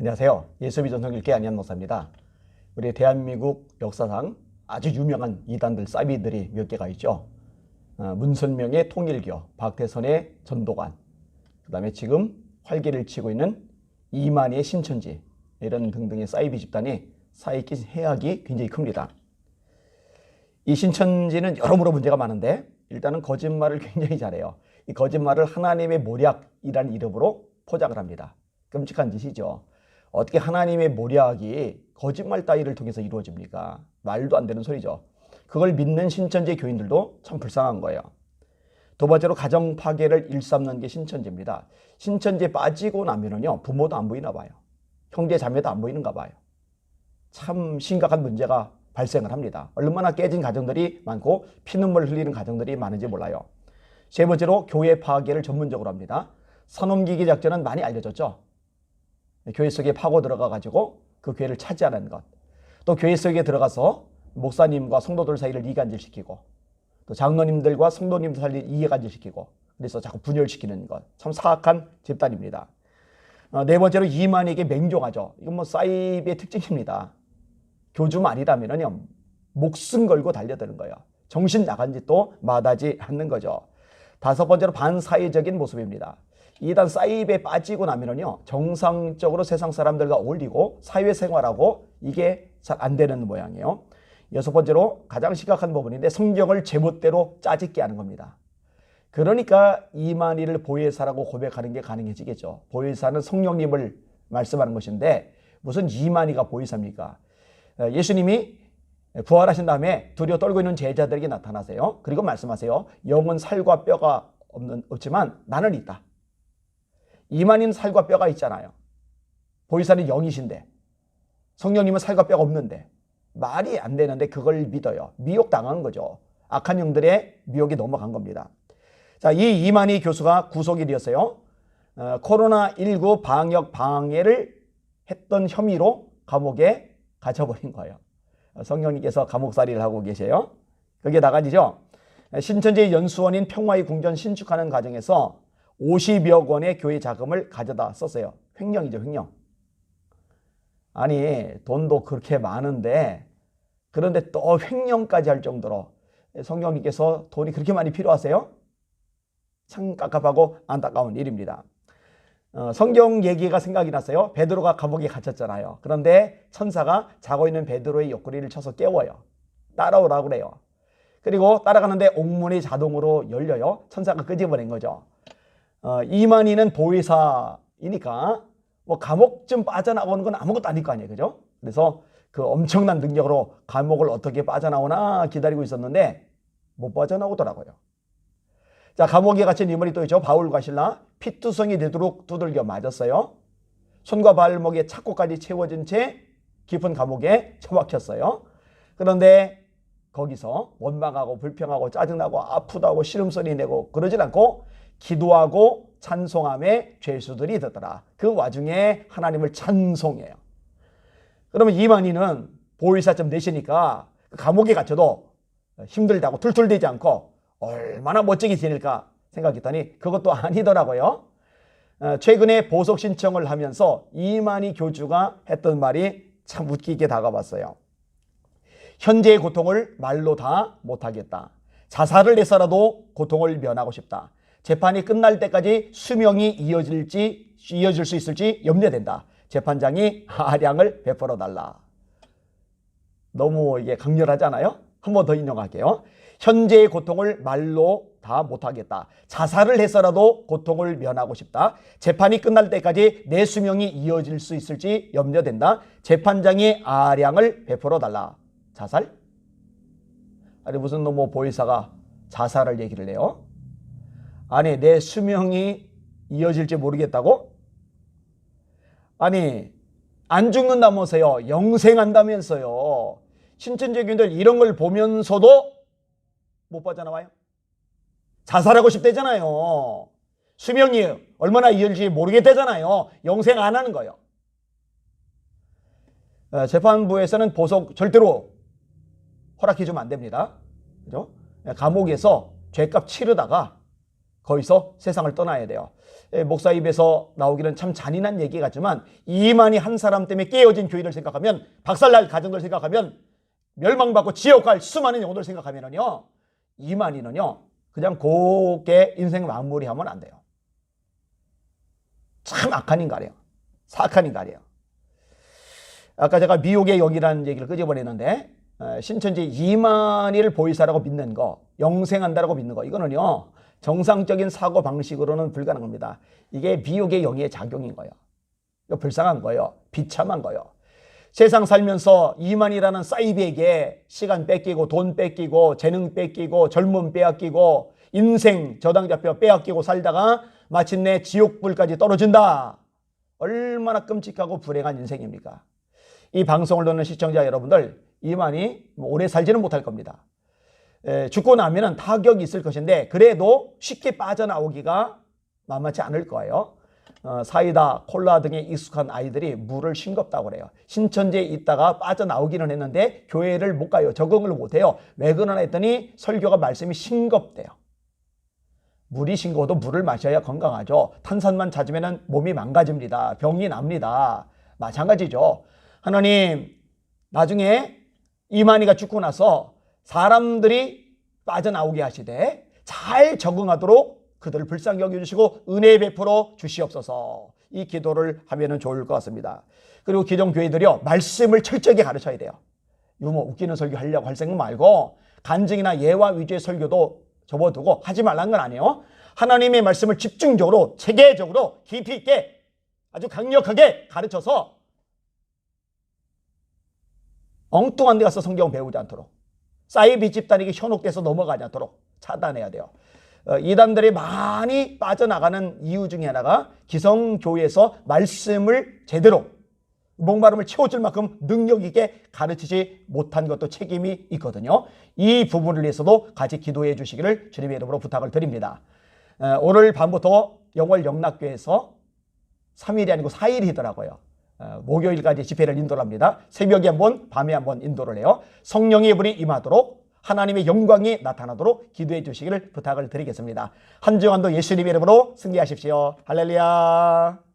안녕하세요. 예수비 전성일계 안현 목사입니다. 우리 대한민국 역사상 아주 유명한 이단들 사이비들이 몇 개가 있죠. 어, 문선명의 통일교, 박태선의 전도관, 그 다음에 지금 활개를 치고 있는 이만희의 신천지 이런 등등의 사이비 집단이 사이끼 해악이 굉장히 큽니다. 이 신천지는 여러모로 문제가 많은데 일단은 거짓말을 굉장히 잘해요. 이 거짓말을 하나님의 모략이라는 이름으로 포장을 합니다. 끔찍한 짓이죠. 어떻게 하나님의 모략이 거짓말 따위를 통해서 이루어집니까? 말도 안 되는 소리죠. 그걸 믿는 신천지 교인들도 참 불쌍한 거예요. 두 번째로 가정 파괴를 일삼는 게 신천지입니다. 신천지에 빠지고 나면은요 부모도 안 보이나 봐요. 형제 자매도 안 보이는가 봐요. 참 심각한 문제가 발생을 합니다. 얼마나 깨진 가정들이 많고 피눈물 흘리는 가정들이 많은지 몰라요. 세 번째로 교회 파괴를 전문적으로 합니다. 선옮기기 작전은 많이 알려졌죠. 교회 속에 파고 들어가 가지고 그 교회를 차지하는 것. 또 교회 속에 들어가서 목사님과 성도들 사이를 이간질시키고 또 장로님들과 성도님들 사이를 이간질시키고 그래서 자꾸 분열시키는 것. 참 사악한 집단입니다. 어, 네 번째로 이만에게 맹종하죠. 이건 뭐 사이비의 특징입니다. 교주 말이라면은요 목숨 걸고 달려드는 거예요. 정신 나간 짓도 마다지 않는 거죠. 다섯 번째로 반사회적인 모습입니다. 이단 사이비에 빠지고 나면은요 정상적으로 세상 사람들과 어울리고 사회생활하고 이게 잘 안 되는 모양이에요. 여섯 번째로 가장 심각한 부분인데 성경을 제멋대로 짜집게 하는 겁니다. 그러니까 이만희를 보혜사라고 고백하는 게 가능해지겠죠. 보혜사는 성령님을 말씀하는 것인데 무슨 이만희가 보혜사입니까? 어, 예수님이 부활하신 다음에 두려워 떨고 있는 제자들에게 나타나세요. 그리고 말씀하세요. 영은 살과 뼈가 없는, 없지만 나는 있다. 이만희는 살과 뼈가 있잖아요. 보혜사는 영이신데 성령님은 살과 뼈가 없는데 말이 안 되는데 그걸 믿어요. 미혹당한 거죠. 악한 영들의 미혹이 넘어간 겁니다. 자, 이 이만희 교수가 구속이 되었어요. 어, 코로나19 방역 방해를 했던 혐의로 감옥에 갇혀버린 거예요. 어, 성령님께서 감옥살이를 하고 계세요. 그게 나가지죠. 신천지 연수원인 평화의 궁전 신축하는 과정에서 50여 원의 교회 자금을 가져다 썼어요. 횡령이죠, 횡령. 아니, 돈도 그렇게 많은데, 그런데 또 횡령까지 할 정도로 성령님께서 돈이 그렇게 많이 필요하세요? 참 깝깝하고 안타까운 일입니다. 어, 성경 얘기가 생각이 났어요. 베드로가 감옥에 갇혔잖아요. 그런데 천사가 자고 있는 베드로의 옆구리를 쳐서 깨워요. 따라오라고 그래요. 그리고 따라가는데 옥문이 자동으로 열려요. 천사가 끄집어낸 거죠. 어, 이만희는 보혜사이니까 뭐 감옥 좀 빠져나오는 건 아무것도 아닐 거 아니에요. 그죠? 그래서 그 엄청난 능력으로 감옥을 어떻게 빠져나오나 기다리고 있었는데 못 빠져나오더라고요. 자, 감옥에 갇힌 인물이 또 있죠. 바울과 신라. 피투성이 되도록 두들겨 맞았어요. 손과 발목에 착고까지 채워진 채 깊은 감옥에 처박혔어요. 그런데 거기서 원망하고 불평하고 짜증나고 아프다고 시름소리 내고 그러질 않고 기도하고 찬송함에 죄수들이 듣더라. 그 와중에 하나님을 찬송해요. 그러면 이만희는 보이사점 내시니까 감옥에 갇혀도 힘들다고 툴툴대지 않고 얼마나 멋지게 지낼까 생각했더니 그것도 아니더라고요. 어, 최근에 보석 신청을 하면서 이만희 교주가 했던 말이 참 웃기게 다가왔어요. 현재의 고통을 말로 다 못하겠다. 자살을 해서라도 고통을 면하고 싶다. 재판이 끝날 때까지 수명이 이어질지 이어질 수 있을지 염려된다. 재판장이 하량을 베풀어 달라. 너무 이게 강렬하잖아요. 한 번 더 인용할게요. 현재의 고통을 말로 다 못하겠다. 자살을 해서라도 고통을 면하고 싶다. 재판이 끝날 때까지 내 수명이 이어질 수 있을지 염려된다. 재판장이 아량을 베풀어 달라. 자살? 아니 무슨 놈의 보이사가 자살을 얘기를 해요? 아니 내 수명이 이어질지 모르겠다고? 아니 안 죽는다면서요. 영생한다면서요. 신천지교인들 이런 걸 보면서도 못 빠져나와요? 자살하고 싶대잖아요. 수명이 얼마나 이어질지 모르겠대잖아요. 영생 안 하는 거예요. 어, 재판부에서는 보석 절대로 허락해 주면 안 됩니다. 그죠? 감옥에서 죄값 치르다가 거기서 세상을 떠나야 돼요. 예, 목사 입에서 나오기는 참 잔인한 얘기 같지만 이만희 한 사람 때문에 깨어진 교회를 생각하면 박살날 가정들 생각하면 멸망받고 지옥 갈 수많은 영혼들 생각하면은요 이만희는요 그냥 곱게 인생 마무리하면 안 돼요. 참 악한 인간이에요. 사악한 인간이에요. 아까 제가 미혹의 영이라는 얘기를 끄집어내는데 어, 신천지 이만희를 보이사라고 믿는 거, 영생한다라고 믿는 거 이거는요 정상적인 사고 방식으로는 불가능합니다. 이게 미혹의 영의 작용인 거예요. 불쌍한 거예요. 비참한 거예요. 세상 살면서 이만이라는 사이비에게 시간 뺏기고 돈 뺏기고 재능 뺏기고 젊음 빼앗기고 인생 저당 잡혀 빼앗기고 살다가 마침내 지옥불까지 떨어진다. 얼마나 끔찍하고 불행한 인생입니까? 이 방송을 듣는 시청자 여러분들 이만이 뭐 오래 살지는 못할 겁니다. 에, 죽고 나면은 타격이 있을 것인데 그래도 쉽게 빠져나오기가 만만치 않을 거예요. 어, 사이다, 콜라 등에 익숙한 아이들이 물을 싱겁다고 그래요. 신천지에 있다가 빠져나오기는 했는데 교회를 못 가요. 적응을 못 해요. 왜 그러나 했더니 설교가 말씀이 싱겁대요. 물이 싱거워도 물을 마셔야 건강하죠. 탄산만 찾으면 몸이 망가집니다. 병이 납니다. 마찬가지죠. 하나님, 나중에 이만희가 죽고 나서 사람들이 빠져나오게 하시되 잘 적응하도록 그들을 불쌍히 여겨주시고 은혜 베풀어 주시옵소서 이 기도를 하면 좋을 것 같습니다. 그리고 기존교회들이요 말씀을 철저하게 가르쳐야 돼요. 유머 뭐 웃기는 설교 하려고 할 생각 말고 간증이나 예화 위주의 설교도 접어두고 하지 말라는 건 아니에요. 하나님의 말씀을 집중적으로 체계적으로 깊이 있게 아주 강력하게 가르쳐서 엉뚱한 데 가서 성경 배우지 않도록 사이비 집단에게 현혹돼서 넘어가지 않도록 차단해야 돼요. 어, 이단들이 많이 빠져나가는 이유 중에 하나가 기성교회에서 말씀을 제대로 목마름을 채워줄 만큼 능력 있게 가르치지 못한 것도 책임이 있거든요. 이 부분을 위해서도 같이 기도해 주시기를 주님의 이름으로 부탁을 드립니다. 어, 오늘 밤부터 영월 영락교에서 3일이 아니고 4일이더라고요. 어, 목요일까지 집회를 인도를 합니다. 새벽에 한 번, 밤에 한 번 인도를 해요. 성령의 분이 임하도록 하나님의 영광이 나타나도록 기도해 주시기를 부탁을 드리겠습니다. 한 주간도 예수님의 이름으로 승리하십시오. 할렐루야.